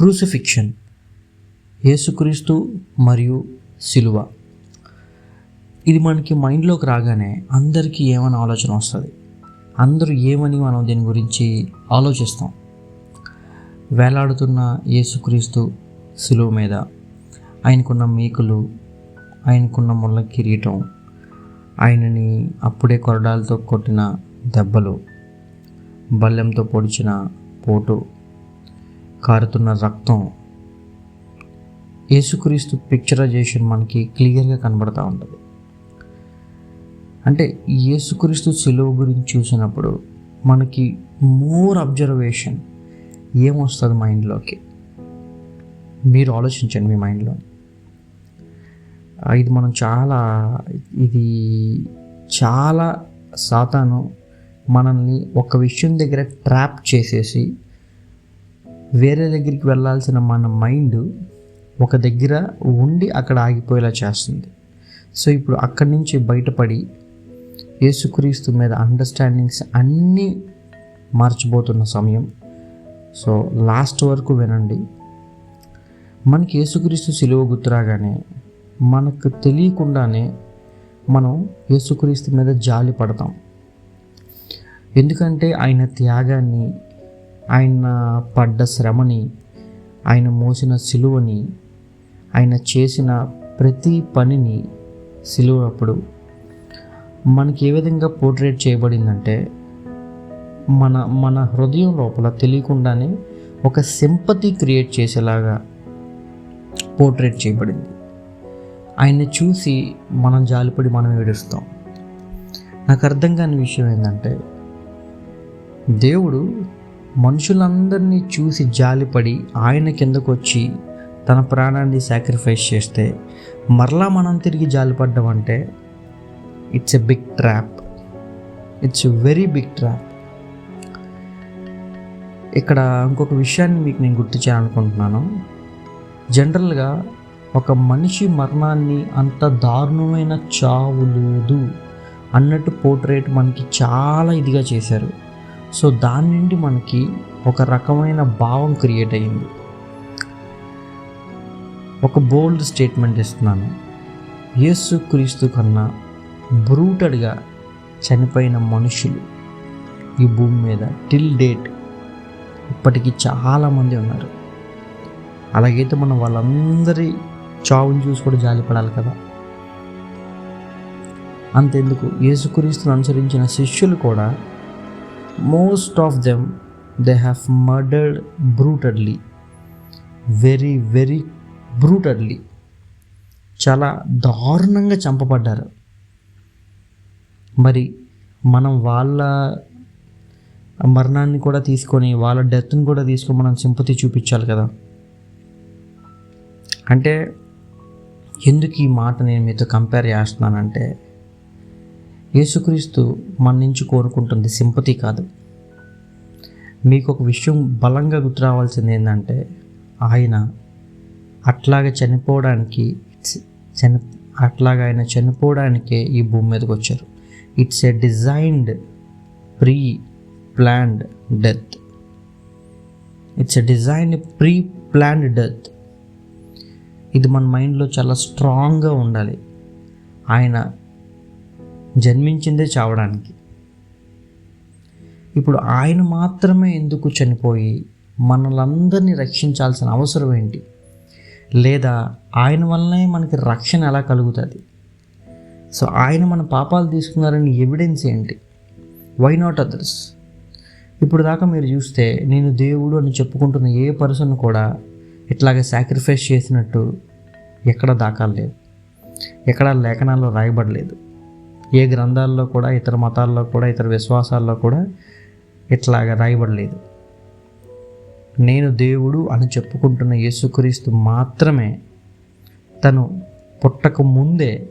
Crucifixion యేసుక్రీస్తు మరియు సిలువ. ఇది మనకి మైండ్లోకి రాగానే అందరికీ ఏమని ఆలోచన వస్తుంది? అందరూ ఏమని మనం దీని గురించి ఆలోచిస్తాం? వేలాడుతున్న యేసుక్రీస్తు సిలువ మీద ఆయనకున్న మీకులు ఆయనకున్న ముళ్ళ కిరీటం ఆయనని అప్పుడే కొరడాలతో కొట్టిన దెబ్బలు బల్లెంతో పొడిచిన పోటు కారుతున్న రక్తం యేసుక్రీస్తు పిక్చరైజేషన్ మనకి క్లియర్గా కనబడతా ఉంటుంది. అంటే యేసుక్రీస్తు సిలువ గురించి చూసినప్పుడు మనకి మోర్ అబ్జర్వేషన్ ఏమొస్తుంది మైండ్లోకి మీరు ఆలోచించండి మీ మైండ్లో ఇది మనం చాలా ఇది చాలా సాతాను మనల్ని ఒక విషయం దగ్గర ట్రాప్ చేసేసి వేరే దగ్గరికి వెళ్ళాల్సిన మన మైండ్ ఒక దగ్గర ఉండి అక్కడ ఆగిపోయేలా చేస్తుంది. సో ఇప్పుడు అక్కడి నుంచి బయటపడి యేసుక్రీస్తు మీద అండర్స్టాండింగ్స్ అన్నీ మార్చిపోతున్న సమయం. సో లాస్ట్ వరకు వినండి. మనకి యేసుక్రీస్తు సిలువ గుర్తురాగానే మనకు తెలియకుండానే మనం యేసుక్రీస్తు మీద జాలి పడతాం. ఎందుకంటే ఆయన త్యాగాన్ని ఆయన పడ్డ శ్రమని ఆయన మోసిన సిలువని ఆయన చేసిన ప్రతి పనిని సిలువ అప్పుడు మనకి ఏ విధంగా పోర్ట్రేట్ చేయబడిందంటే మన మన హృదయం లోపల తెలియకుండానే ఒక సింపతి క్రియేట్ చేసేలాగా పోర్ట్రేట్ చేయబడింది. ఆయన్ని చూసి మనం జాలిపడి మనం ఏడుస్తాం. నాకు అర్థం కాని విషయం ఏంటంటే దేవుడు మనుషులందరినీ చూసి జాలిపడి ఆయన కిందకు వచ్చి తన ప్రాణాన్ని సాక్రిఫైస్ చేస్తే మరలా మనం తిరిగి జాలిపడ్డం అంటే it's a big trap it's very big trap ఇక్కడ ఇంకొక విషయాన్ని మీకు నేను గుర్తు చేయాలనుకుంటున్నాను. జనరల్గా ఒక మనిషి మరణాన్ని అంత దారుణమైన చావు లేదు అన్నట్టు పోర్ట్రేట్ మనకి చాలా ఇదిగా చేశారు. సో దాని నుండి మనకి ఒక రకమైన భావం క్రియేట్ అయ్యింది ఒక బోల్డ్ స్టేట్మెంట్ ఇస్తున్నాను. యేసు క్రీస్తు కన్నా బ్రూటడ్గా చనిపోయిన మనుషులు ఈ భూమి మీద టిల్ డేట్ ఇప్పటికీ చాలామంది ఉన్నారు. అలాగైతే మనం వాళ్ళందరి చావుని చూసి కూడా జాలిపడాలి కదా. అంతెందుకు? యేసుక్రీస్తును అనుసరించిన శిష్యులు కూడా most of them they have murdered brutally very very brutally చాలా దారుణంగా చంపబడ్డారు. మరి మనం వాళ్ళ మరణాన్ని కూడా తీసుకొని వాళ్ళ డెత్ని కూడా తీసుకొని మనం సింపతి చూపించాలి కదా. అంటే ఎందుకు ఈ మాట నేను మీతో కంపేర్ చేస్తున్నానంటే యేసుక్రీస్తు మన నుంచి కోరుకుంటుంది. సింపతి కాదు. మీకు ఒక విషయం బలంగా గుర్తు రావాల్సింది ఏంటంటే ఆయన అట్లాగే చనిపోవడానికి చని అట్లాగా ఆయన చనిపోవడానికే ఈ భూమి మీదకి వచ్చారు. It's a designed pre planned death. It's a designed pre planned death. ఇది మన మైండ్లో చాలా స్ట్రాంగ్గా ఉండాలి. ఆయన జన్మించిందే చావడానికి. ఇప్పుడు ఆయన మాత్రమే ఎందుకు చనిపోయి మనలందరినీ రక్షించాల్సిన అవసరం ఏంటి? లేదా ఆయన వల్లనే మనకి రక్షణ ఎలా కలుగుతుంది? సో ఆయన మన పాపాలు తీసుకున్నారని ఎవిడెన్స్ ఏంటి? వై నాట్ అదర్స్ ఇప్పుడు దాకా మీరు చూస్తే నేను దేవుడు అని చెప్పుకుంటున్న ఏ పర్సన్ కూడా ఇట్లాగే సాక్రిఫైస్ చేసినట్టు ఎక్కడ దాఖలు ఎక్కడ లేఖనాల్లో రాయబడలేదు. ఏ గ్రంథాల్లో కూడా ఇతర మతాల్లో కూడా ఇతర విశ్వాసాల్లో కూడా ఇట్లాగా రాయబడలేదు. నేను దేవుడు అని చెప్పుకుంటున్న యేసుక్రీస్తు మాత్రమే తను పుట్టక ముందే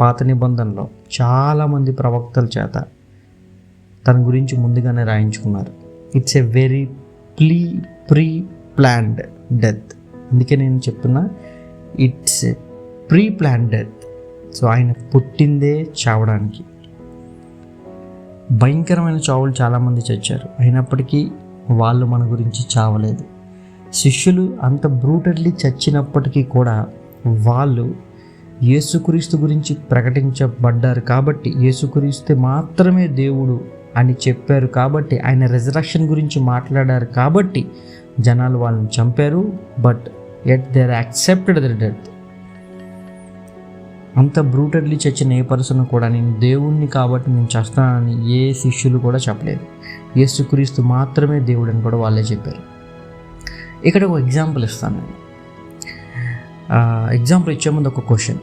పాత నిబంధనలో చాలామంది ప్రవక్తల చేత తన గురించి ముందుగానే రాయించుకున్నారు. It's a very pre pre planned death అందుకే నేను చెప్తున్నా it's a pre plan death so ఆయన పుట్టిందే చావడానికి. భయంకరమైన చావులు చాలామంది చచ్చారు. అయినప్పటికీ వాళ్ళు మన గురించి చావలేదు. శిష్యులు అంత బ్రూటల్లీ చచ్చినప్పటికీ కూడా వాళ్ళు యేసుక్రీస్తు గురించి ప్రకటించబడ్డారు కాబట్టి యేసుక్రీస్తు మాత్రమే దేవుడు అని చెప్పారు కాబట్టి ఆయన రిజరక్షన్ గురించి మాట్లాడారు కాబట్టి జనాలు వాళ్ళని చంపారు but at there accepted the death. అంత బ్రూటల్లీ చచ్చిన ఏ పర్సన్ కూడా నేను దేవుణ్ణి కాబట్టి నేను చేస్తానని ఏ శిష్యులు కూడా చెప్పలేదు. యేసుక్రీస్తు మాత్రమే దేవుడు అని కూడా వాళ్ళే చెప్పారు. ఇక్కడ ఒక ఎగ్జాంపుల్ ఇస్తాను నేను. ఎగ్జాంపుల్ ఇచ్చే ముందు ఒక క్వశ్చన్.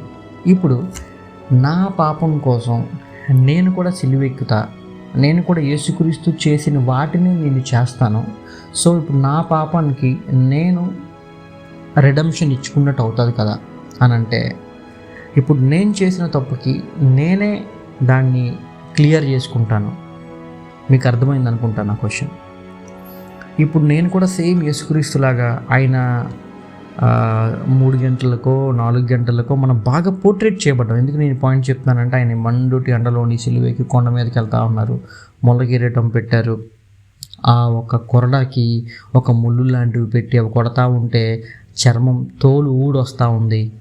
ఇప్పుడు నా పాపం కోసం నేను కూడా సిలువెక్కుతా నేను కూడా యేసుక్రీస్తు చేసిన వాటిని నేను చేస్తాను. సో ఇప్పుడు నా పాపానికి నేను రిడమ్షన్ ఇచ్చుకున్నట్టు అవుతుంది కదా అని అంటే ఇప్పుడు నేను చేసిన తప్పుకి నేనే దాన్ని క్లియర్ చేసుకుంటాను. మీకు అర్థమైంది అనుకుంటాను నా క్వశ్చన్. ఇప్పుడు నేను కూడా సేమ్ యేసుక్రీస్తులాగా ఆయన మూడు గంటలకో నాలుగు గంటలకో మనం బాగా పోర్ట్రేట్ చేయబడ్డాం. ఎందుకు నేను పాయింట్ చెప్తున్నానంటే ఆయన మండుటి ఎండలోని సిలువకి కొండ మీదకి వెళ్తూ ఉన్నారు. మొలగిరేటం పెట్టారు. ఆ ఒక కొరడాకి ఒక ముళ్ళు లాంటివి పెట్టి అవి కొడతా ఉంటే చర్మం తోలు ఊడొస్తూ ఉంది.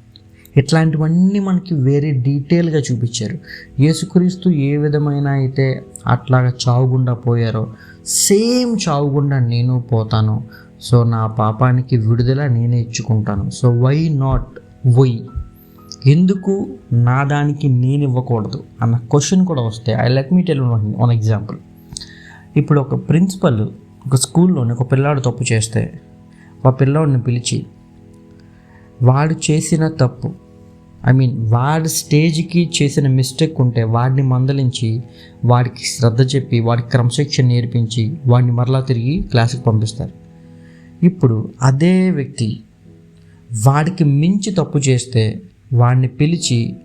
ఇట్లాంటివన్నీ మనకి వేరే డీటెయిల్గా చూపించారు. యేసుక్రీస్తు ఏ విధమైన అయితే అట్లాగా చావుగుండా పోయారో సేమ్ చావుగుండా నేను పోతాను. సో నా పాపానికి విడుదల నేనే ఇచ్చుకుంటాను. సో వై నాట్ వై ఎందుకు నా దానికి నేను ఇవ్వకూడదు అన్న క్వశ్చన్ కూడా వస్తే I let me tell one example ఇప్పుడు ఒక ప్రిన్సిపల్ ఒక స్కూల్లోని ఒక పిల్లాడు తప్పు చేస్తే ఆ పిల్లాడిని పిలిచి వాడు చేసిన తప్పు ఐ మీన్ వాడి స్టేజ్కి చేసిన మిస్టేక్ ఉంటే వాడిని మందలించి వాడికి శ్రద్ధ చెప్పి వాడికి క్రమశిక్షణ నేర్పించి వాడిని మరలా తిరిగి క్లాస్కి పంపిస్తారు. ఇప్పుడు అదే వ్యక్తి వాడికి మించి తప్పు చేస్తే వాడిని పిలిచి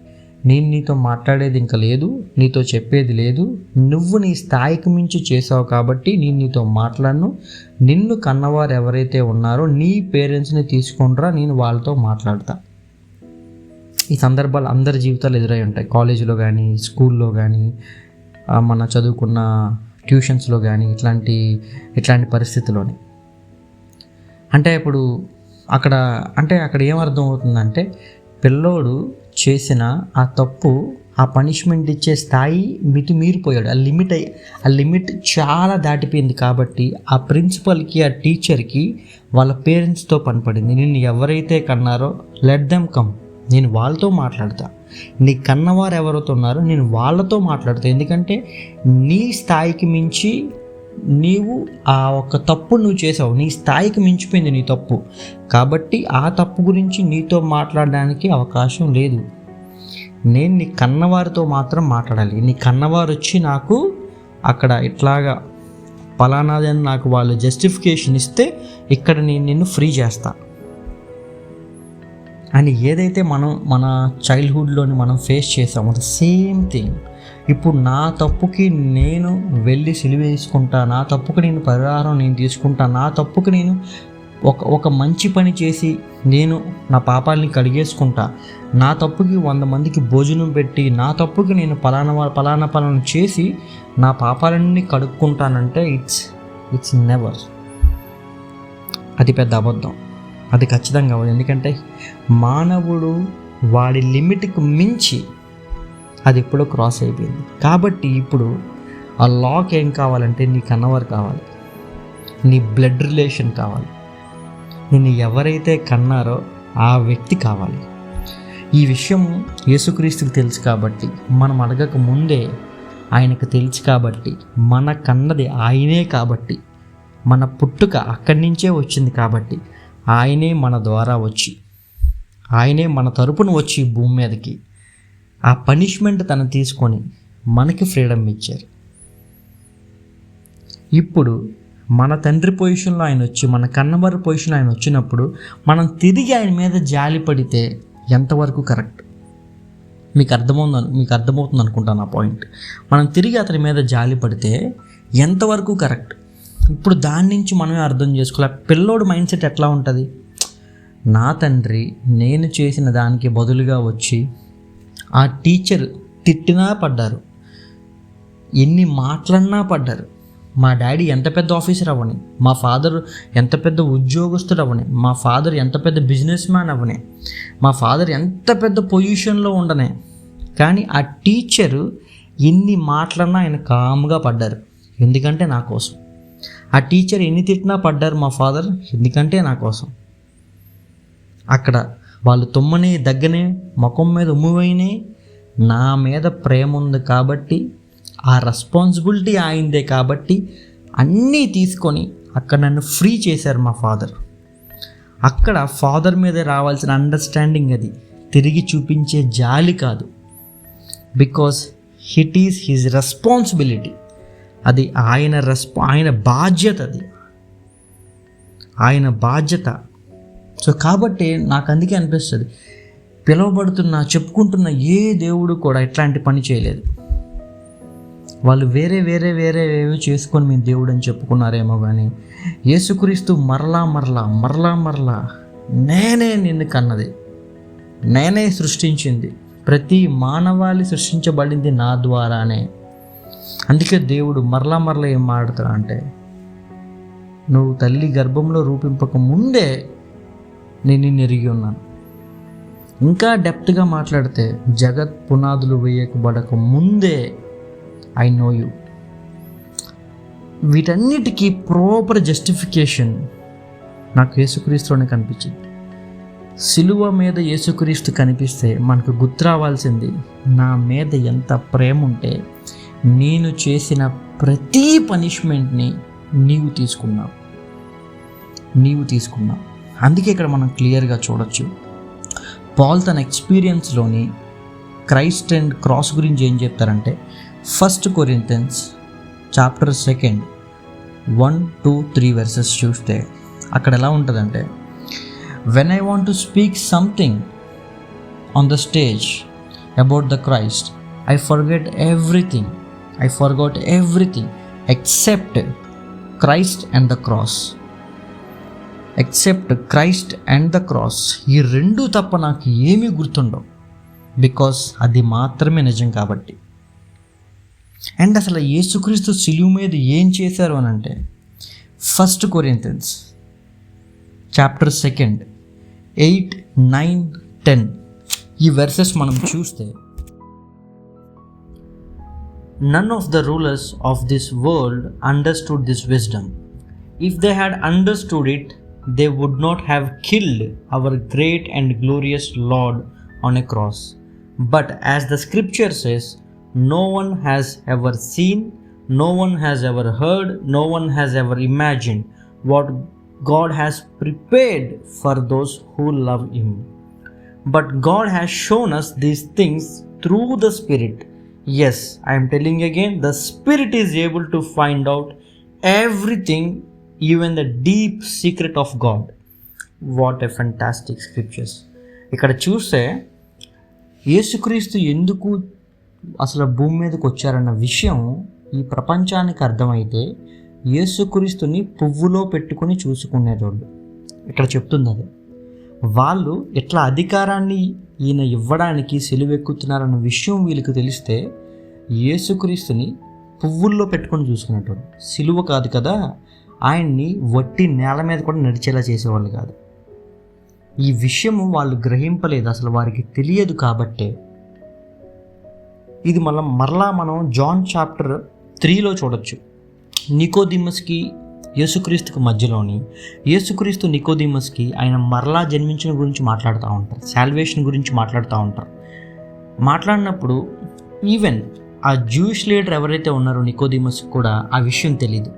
నేను నీతో మాట్లాడేది ఇంకా లేదు నీతో చెప్పేది లేదు నువ్వు నీ స్థాయికి మించి చేసావు కాబట్టి నేను నీతో మాట్లాడను నిన్ను కన్నవారు ఎవరైతే ఉన్నారో నీ పేరెంట్స్ని తీసుకొనిరా నేను వాళ్ళతో మాట్లాడతా. ఈ సందర్భాలు అందరి జీవితాలు ఎదురై ఉంటాయి. కాలేజీలో కానీ స్కూల్లో కానీ మన చదువుకున్న ట్యూషన్స్లో కానీ ఇట్లాంటి ఇట్లాంటి పరిస్థితుల్లోని. అంటే ఇప్పుడు అక్కడ అంటే అక్కడ ఏమర్థం అవుతుందంటే పిల్లోడు చేసిన ఆ తప్పు ఆ పనిష్మెంట్ ఇచ్చే స్థాయి మితి మీరిపోయాడు. ఆ లిమిట్ అయ్యి ఆ లిమిట్ చాలా దాటిపోయింది కాబట్టి ఆ ప్రిన్సిపల్కి ఆ టీచర్కి వాళ్ళ పేరెంట్స్తో పనిపడింది. నిన్ను ఎవరైతే కన్నారో లెట్ దెమ్ కమ్. నేను వాళ్ళతో మాట్లాడతా. నీ కన్నవారు ఎవరైతే ఉన్నారో నేను వాళ్ళతో మాట్లాడతా. ఎందుకంటే నీ స్థాయికి మించి నీవు ఆ ఒక తప్పు నువ్వు చేసావు. నీ స్థాయికి మించిపోయింది నీ తప్పు. కాబట్టి ఆ తప్పు గురించి నీతో మాట్లాడడానికి అవకాశం లేదు. నేను నీ కన్నవారితో మాత్రం మాట్లాడాలి. నీ కన్నవారు వచ్చి నాకు అక్కడ ఇట్లాగా పలానాది అని నాకు వాళ్ళు జస్టిఫికేషన్ ఇస్తే ఇక్కడ నేను నిన్ను ఫ్రీ చేస్తాను అని ఏదైతే మనం మన చైల్డ్హుడ్లోని మనం ఫేస్ చేసామో అది సేమ్ థింగ్ ఇప్పుడు నా తప్పుకి నేను వెళ్ళి సిలివేసుకుంటా నా తప్పుకి నేను పరిహారం నేను తీసుకుంటా నా తప్పుకి నేను ఒక ఒక మంచి పని చేసి నేను నా పాపాలని కడిగేసుకుంటా నా తప్పుకి వంద మందికి భోజనం పెట్టి నా తప్పుకి నేను పలానా పలానా పలానా చేసి నా పాపాలన్నీ కడుక్కుంటానంటే ఇట్స్ ఇట్స్ నెవర్ అది పెద్ద అబద్ధం. అది ఖచ్చితంగా అవ్వదు ఎందుకంటే మానవుడు వాడి లిమిట్కి మించి అది ఎప్పుడో క్రాస్ అయిపోయింది. కాబట్టి ఇప్పుడు ఆ లాక్ ఏం కావాలంటే నీ కన్నవారు కావాలి. నీ బ్లడ్ రిలేషన్ కావాలి. నిన్ను ఎవరైతే కన్నారో ఆ వ్యక్తి కావాలి. ఈ విషయం యేసుక్రీస్తుకి తెలుసు కాబట్టి మనం అడగక ముందే ఆయనకు తెలుసు కాబట్టి మన కన్నది ఆయనే కాబట్టి మన పుట్టుక అక్కడి నుంచే వచ్చింది కాబట్టి ఆయనే మన ద్వారా వచ్చి ఆయనే మన తరపున వచ్చి భూమి మీదకి ఆ పనిష్మెంట్ తను తీసుకొని మనకి ఫ్రీడమ్ ఇచ్చారు. ఇప్పుడు మన తండ్రి పొజిషన్లో ఆయన వచ్చి మన కన్నవారి పొజిషన్లో ఆయన వచ్చినప్పుడు మనం తిరిగి ఆయన మీద జాలి పడితే ఎంతవరకు కరెక్ట్ మీకు అర్థమవుతుంది మీకు అర్థమవుతుంది అనుకుంటాను ఆ పాయింట్ మనం తిరిగి అతని మీద జాలి పడితే ఎంతవరకు కరెక్ట్ ఇప్పుడు దాని నుంచి మనమే అర్థం చేసుకోవాలి. పిల్లోడు మైండ్ సెట్ ఎట్లా ఉంటుంది? నా తండ్రి నేను చేసిన దానికి బదులుగా వచ్చి ఆ టీచర్ తిట్టినా పడ్డారు. ఎన్ని మాటలన్నా పడ్డారు. మా డాడీ ఎంత పెద్ద ఆఫీసర్ అవ్వని మా ఫాదర్ ఎంత పెద్ద ఉద్యోగస్తుడు అవ్వని మా ఫాదర్ ఎంత పెద్ద బిజినెస్ మ్యాన్ అవ్వని మా ఫాదర్ ఎంత పెద్ద పొజిషన్లో ఉండనే. కానీ ఆ టీచరు ఎన్ని మాటలన్నా ఆయన కామ్గా పడ్డారు. ఎందుకంటే నా కోసం. ఆ టీచర్ ఎన్ని తిట్టినా పడ్డారు మా ఫాదర్ ఎందుకంటే నా కోసం. అక్కడ వాళ్ళు తుమ్మని దగ్గనే ముఖం మీద ఉమ్మువైనే నా మీద ప్రేమ ఉంది కాబట్టి ఆ రెస్పాన్సిబిలిటీ ఆయిందే కాబట్టి అన్నీ తీసుకొని అక్కడ నన్ను ఫ్రీ చేశారు మా ఫాదర్ అక్కడ ఫాదర్ మీద రావాల్సిన అండర్స్టాండింగ్ అది. తిరిగి చూపించే జాలి కాదు. Because it is his responsibility అది ఆయన రెస్పా ఆయన బాధ్యత అది. ఆయన బాధ్యత. సో కాబట్టి నాకు అందుకే అనిపిస్తుంది పిలువబడుతున్న చెప్పుకుంటున్న ఏ దేవుడు కూడా ఇట్లాంటి పని చేయలేదు. వాళ్ళు వేరే వేరే వేరే ఏవి చేసుకొని మీ దేవుడు అని చెప్పుకున్నారేమో కానీ యేసుక్రీస్తు మరలా మరలా మరలా మరలా నేనే నిన్ను కన్నది. నేనే సృష్టించింది. ప్రతి మానవాళి సృష్టించబడింది నా ద్వారానే. అందుకే దేవుడు మరలా మరలా ఏం మాడతాడు అంటే నువ్వు తల్లి గర్భంలో రూపింపక ముందే నేను నిన్ను ఎరిగి ఉన్నాను. ఇంకా డెప్త్గా మాట్లాడితే జగత్ పునాదులు వేయకబడక ముందే ఐ నో యూ వీటన్నిటికీ ప్రాపర్ జస్టిఫికేషన్ నాకు యేసుక్రీస్తులోనే కనిపించింది. సిలువ మీద యేసుక్రీస్తు కనిపిస్తే మనకు గుర్తు రావాల్సింది నా మీద ఎంత ప్రేమ ఉంటే నేను చేసిన ప్రతి పనిష్మెంట్ని నీవు తీసుకున్నావు. నీవు తీసుకున్నావు. అందుకే ఇక్కడ మనం క్లియర్గా చూడొచ్చు. పాల్ తన ఎక్స్పీరియన్స్లోని క్రైస్ట్ అండ్ క్రాస్ గురించి ఏం చెప్తారంటే first Corinthians chapter second one two three verses చూస్తే అక్కడ ఎలా ఉంటుందంటే when I want to speak something on the stage about the Christ I forget everything I forgot everything except Christ and the cross except Christ and the cross ఈ రెండు తప్ప నాకు ఏమీ గుర్తుండవు. Because అది మాత్రమే నిజం కాబట్టి. అండ్ అసలు యేసుక్రీస్తు సిలువు మీద ఏం చేశారు అని అంటే first Corinthians chapter second eight nine ten ఈ వెర్సెస్ మనం చూస్తే None of the rulers of this world understood this wisdom. If they had understood it, they would not have killed our great and glorious Lord on a cross. But as the scripture says, no one has ever seen, no one has ever heard, no one has ever imagined what God has prepared for those who love Him. But God has shown us these things through the Spirit Yes, I am telling again, the Spirit is able to find out everything even the deep secret of God what a fantastic scriptures ఇక్కడ చూస్తే యేసుక్రీస్తు ఎందుకు అసలు భూమి మీదకి వచ్చారన్న విషయం ఈ ప్రపంచానికి అర్థమైతే యేసుక్రీస్తుని పువ్వులో పెట్టుకొని చూసుకునేటోళ్ళు. ఇక్కడ చెప్తుంది అది వాళ్ళు ఎట్లా అధికారాన్ని ఈయన ఇవ్వడానికి సెలువెక్కుతున్నారన్న విషయం వీళ్ళకి తెలిస్తే యేసుక్రీస్తుని పువ్వుల్లో పెట్టుకొని చూసుకునేటోడు. సిలువ కాదు కదా ఆయన్ని వట్టి నేల మీద కూడా నడిచేలా చేసేవాళ్ళు కాదు. ఈ విషయము వాళ్ళు గ్రహింపలేదు అసలు వారికి తెలియదు కాబట్టే. ఇది మళ్ళీ మరలా మనం జాన్ చాప్టర్ త్రీలో చూడొచ్చు. నికోదిమస్కి యేసుక్రీస్తుకు మధ్యలోని యేసుక్రీస్తు నికోదిమస్కి ఆయన మరలా జన్మించిన గురించి మాట్లాడుతూ ఉంటారు. శాల్వేషన్ గురించి మాట్లాడుతూ ఉంటారు. మాట్లాడినప్పుడు ఈవెన్ ఆ జూయిష్ లీడర్ ఎవరైతే ఉన్నారో నికోదిమస్ కూడా ఆ విషయం తెలియదు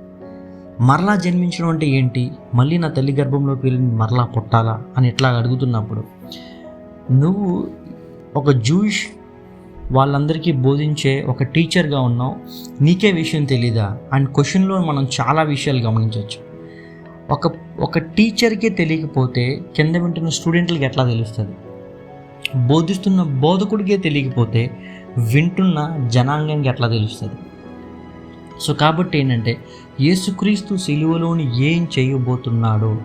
మరలా జన్మించడం అంటే ఏంటి? మళ్ళీ నా తల్లి గర్భంలోకి వెళ్ళి మరలా పుట్టాలా అని ఇట్లా అడుగుతున్నప్పుడు నువ్వు ఒక జూయిష్ వాళ్ళందరికీ బోధించే ఒక టీచర్గా ఉన్నావు. నీకే విషయం తెలీదా? అండ్ క్వశ్చన్లో మనం చాలా విషయాలు గమనించవచ్చు. ఒక ఒక టీచర్కే తెలియకపోతే కింద వింటున్న స్టూడెంట్లకి ఎట్లా తెలుస్తుంది? బోధిస్తున్న బోధకుడికే తెలియకపోతే వింటున్న జనాంగంకి ఎట్లా తెలుస్తుంది? సో కాబట్టి ఏంటంటే యేసుక్రీస్తు సిలువలోని ఏం చేయబోతున్నాడో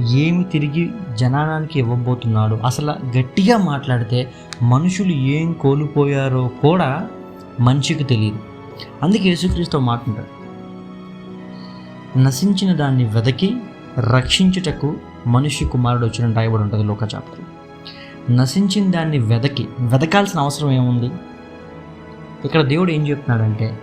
ఏమి తిరిగి జనానికి ఇవ్వబోతున్నాడు? అసలు గట్టిగా మాట్లాడితే మనుషులు ఏం కోల్పోయారో కూడా మనిషికి తెలియదు. అందుకే యేసుక్రీస్తు మాట్లాడు నశించిన దాన్ని వెదకి రక్షించుటకు మనిషి కుమారుడు వచ్చిన రాయబడి ఉంటుంది లోక చాప్టర్. నశించిన దాన్ని వెదకి వెదకాల్సిన అవసరం ఏముంది? ఇక్కడ దేవుడు ఏం చెప్తున్నాడంటే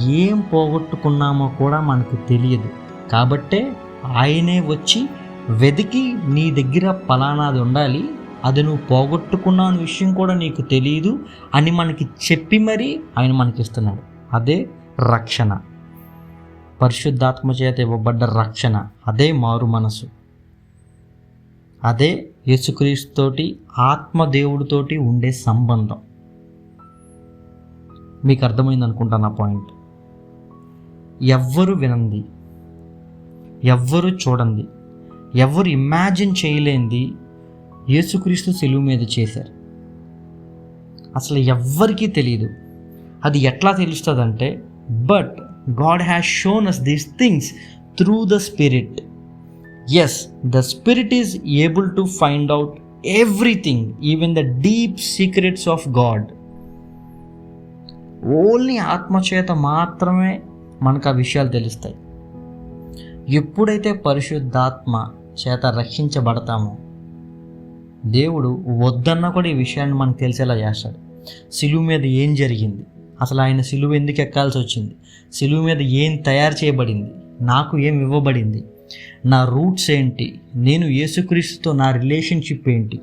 ఏం పోగొట్టుకున్నామో కూడా మనకు తెలియదు. కాబట్టే ఆయనే వచ్చి వెతికి నీ దగ్గర ఫలానాది ఉండాలి అది నువ్వు పోగొట్టుకున్న విషయం కూడా నీకు తెలియదు అని మనకి చెప్పి మరీ ఆయన మనకి ఇస్తున్నాడు అదే రక్షణ. పరిశుద్ధాత్మ చేత ఇవ్వబడ్డ రక్షణ. అదే మారు మనసు. అదే యేసుక్రీస్తుతోటి ఆత్మదేవుడితోటి ఉండే సంబంధం. మీకు అర్థమైంది అనుకుంటా నా పాయింట్. ఎవ్వరు వినంది ఎవ్వరు చూడండి ఎవరు ఇమాజిన్ చేయలేంది యేసుక్రీస్తు సెలువు మీద చేశారు. అసలు ఎవ్వరికీ తెలియదు అది ఎట్లా తెలుస్తుందంటే but God has shown us these things through the spirit as the spirit is able to find out everything even the deep secrets of God only ఆత్మచేత మాత్రమే మనకు ఆ విషయాలు తెలుస్తాయి. ఎప్పుడైతే పరిశుద్ధాత్మ చేత రక్షించబడతామో దేవుడు వద్దన్నా కూడా ఈ విషయాన్ని మనకు తెలిసేలా చేస్తాడు. సిలువు మీద ఏం జరిగింది? అసలు ఆయన సిలువు ఎందుకు ఎక్కాల్సి వచ్చింది? సిలువు మీద ఏం తయారు చేయబడింది? నాకు ఏం ఇవ్వబడింది? నా రూట్స్ ఏంటి? నేను యేసుక్రీస్తుతో నా రిలేషన్షిప్ ఏంటి?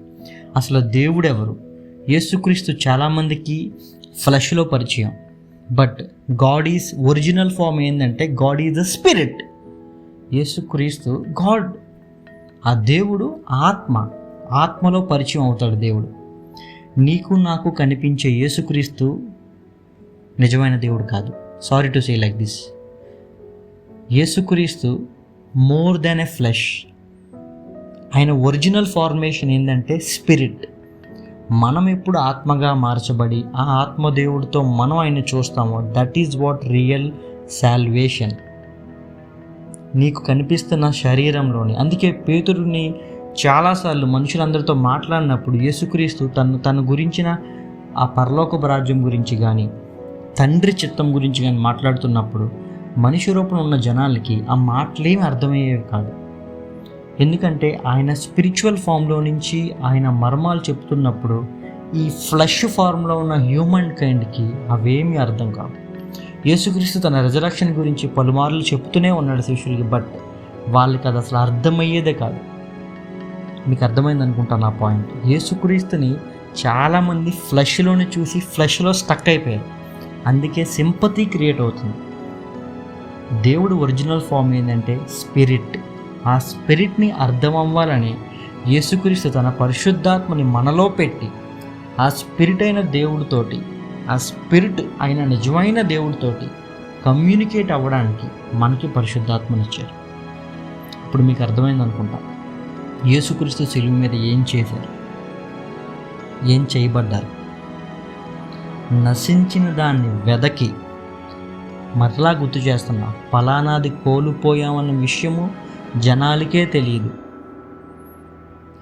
అసలు దేవుడు ఎవరు? యేసుక్రీస్తు చాలామందికి ఫ్లష్లో పరిచయం. But God is original form ఏంటంటే గాడ్ ఈజ్ ద స్పిరిట్. యేసుక్రీస్తు గాడ్. ఆ దేవుడు ఆత్మ. ఆత్మలో పరిచయం అవుతాడు దేవుడు. నీకు నాకు కనిపించే యేసుక్రీస్తు నిజమైన దేవుడు కాదు. Sorry to say like this యేసుక్రీస్తు మోర్ దెన్ ఎ ఫ్లెష్ ఆయన ఒరిజినల్ ఫార్మేషన్ ఏంటంటే స్పిరిట్ మనం ఎప్పుడు ఆత్మగా మార్చబడి ఆ ఆత్మదేవుడితో మనం ఆయన చూస్తామో that is what real salvation నీకు కనిపిస్తున్న శరీరంలోని. అందుకే పేతుడిని చాలాసార్లు మనుషులందరితో మాట్లాడినప్పుడు యేసుక్రీస్తు తను తన గురించిన ఆ పరలోకపు రాజ్యం గురించి కానీ తండ్రి చిత్తం గురించి కానీ మాట్లాడుతున్నప్పుడు మనిషి రూపంలో ఉన్న జనాలకి ఆ మాటలేమి అర్థమయ్యేవి కాదు. ఎందుకంటే ఆయన స్పిరిచువల్ ఫామ్లో నుంచి ఆయన మర్మాలు చెప్తున్నప్పుడు ఈ ఫ్లష్ ఫార్మ్లో ఉన్న హ్యూమన్ కైండ్కి అవేమీ అర్థం కావు. యేసుక్రీస్తు తన రిజరక్షన్ గురించి పలుమార్లు చెప్తూనే ఉన్నాడు శిష్యులకి బట్ వాళ్ళకి అది అసలు అర్థమయ్యేదే కాదు. మీకు అర్థమైంది అనుకుంటా నా పాయింట్. యేసుక్రీస్తుని చాలామంది ఫ్లష్లోనే చూసి ఫ్లష్లో స్టక్ అయిపోయారు. అందుకే సింపతి క్రియేట్ అవుతుంది. దేవుడు ఒరిజినల్ ఫామ్ ఏంటంటే స్పిరిట్. ఆ స్పిరిట్ని అర్థం అవ్వాలని యేసుక్రీస్తు తన పరిశుద్ధాత్మని మనలో పెట్టి ఆ స్పిరిట్ అయిన దేవుడితోటి ఆ స్పిరిట్ అయిన నిజమైన దేవుడితోటి కమ్యూనికేట్ అవ్వడానికి మనకి పరిశుద్ధాత్మనిచ్చారు. ఇప్పుడు మీకు అర్థమైంది అనుకుంటా. యేసుక్రీస్తు సెలువు మీద ఏం చేశారు? ఏం చేయబడ్డారు? నశించిన దాన్ని వెదకి మరలా గుర్తు చేస్తున్నా. ఫలానాది కోల్పోయామన్న విషయము జనాలకే తెలియదు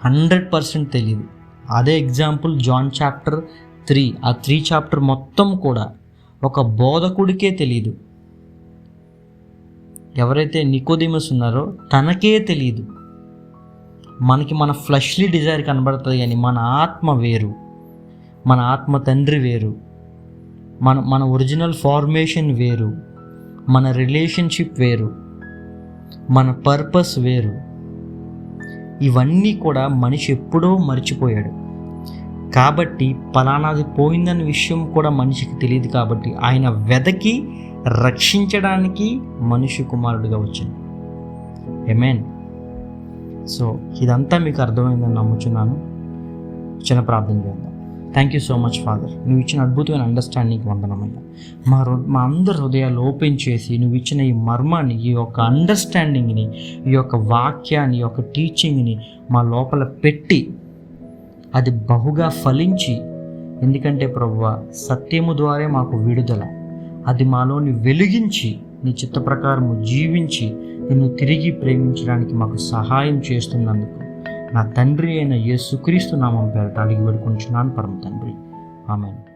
హండ్రెడ్ పర్సెంట్ తెలియదు అదే ఎగ్జాంపుల్ జాన్ చాప్టర్ త్రీ ఆ త్రీ చాప్టర్ మొత్తం కూడా ఒక బోధకుడికే తెలియదు ఎవరైతే నికోదిమస్ ఉన్నారో తనకే తెలియదు మనకి మన ఫ్లష్లీ డిజైర్ కనబడుతుంది కానీ మన ఆత్మ వేరు. మన ఆత్మ తండ్రి వేరు. మన మన ఒరిజినల్ ఫార్మేషన్ వేరు. మన రిలేషన్షిప్ వేరు. మన పర్పస్ వేరు. ఇవన్నీ కూడా మనిషి ఎప్పుడో మర్చిపోయాడు. కాబట్టి పలానాది పోయిందనే విషయం కూడా మనిషికి తెలియదు కాబట్టి ఆయన వెదకి రక్షించడానికి మనిషి కుమారుడిగా వచ్చింది. ఎమెన్ సో ఇదంతా మీకు అర్థమైందని నమ్ముచున్నాను. చిన్న ప్రార్థన చేద్దాం. Thank you so much father నువ్వు ఇచ్చిన అద్భుతమైన అండర్స్టాండింగ్ వందనమయ్యా మా మా అందరి హృదయాలు ఓపెన్ చేసి నువ్వు ఇచ్చిన ఈ మర్మాన్ని ఈ యొక్క అండర్స్టాండింగ్ని ఈ యొక్క వాక్యాన్ని ఈ యొక్క టీచింగ్ని మా లోపల పెట్టి అది బహుగా ఫలించి ఎందుకంటే ప్రభువ సత్యము ద్వారా మాకు విడుదల. అది మాలోని వెలిగించి నీ చిత్త ప్రకారము జీవించి నిన్ను తిరిగి ప్రేమించడానికి మాకు సహాయం చేస్తున్నందుకు నా తండ్రి అయిన యేసుక్రీస్తు నామం పేరట అడిగి వేడుకుంటున్నాను పరమ తండ్రి. ఆమెను.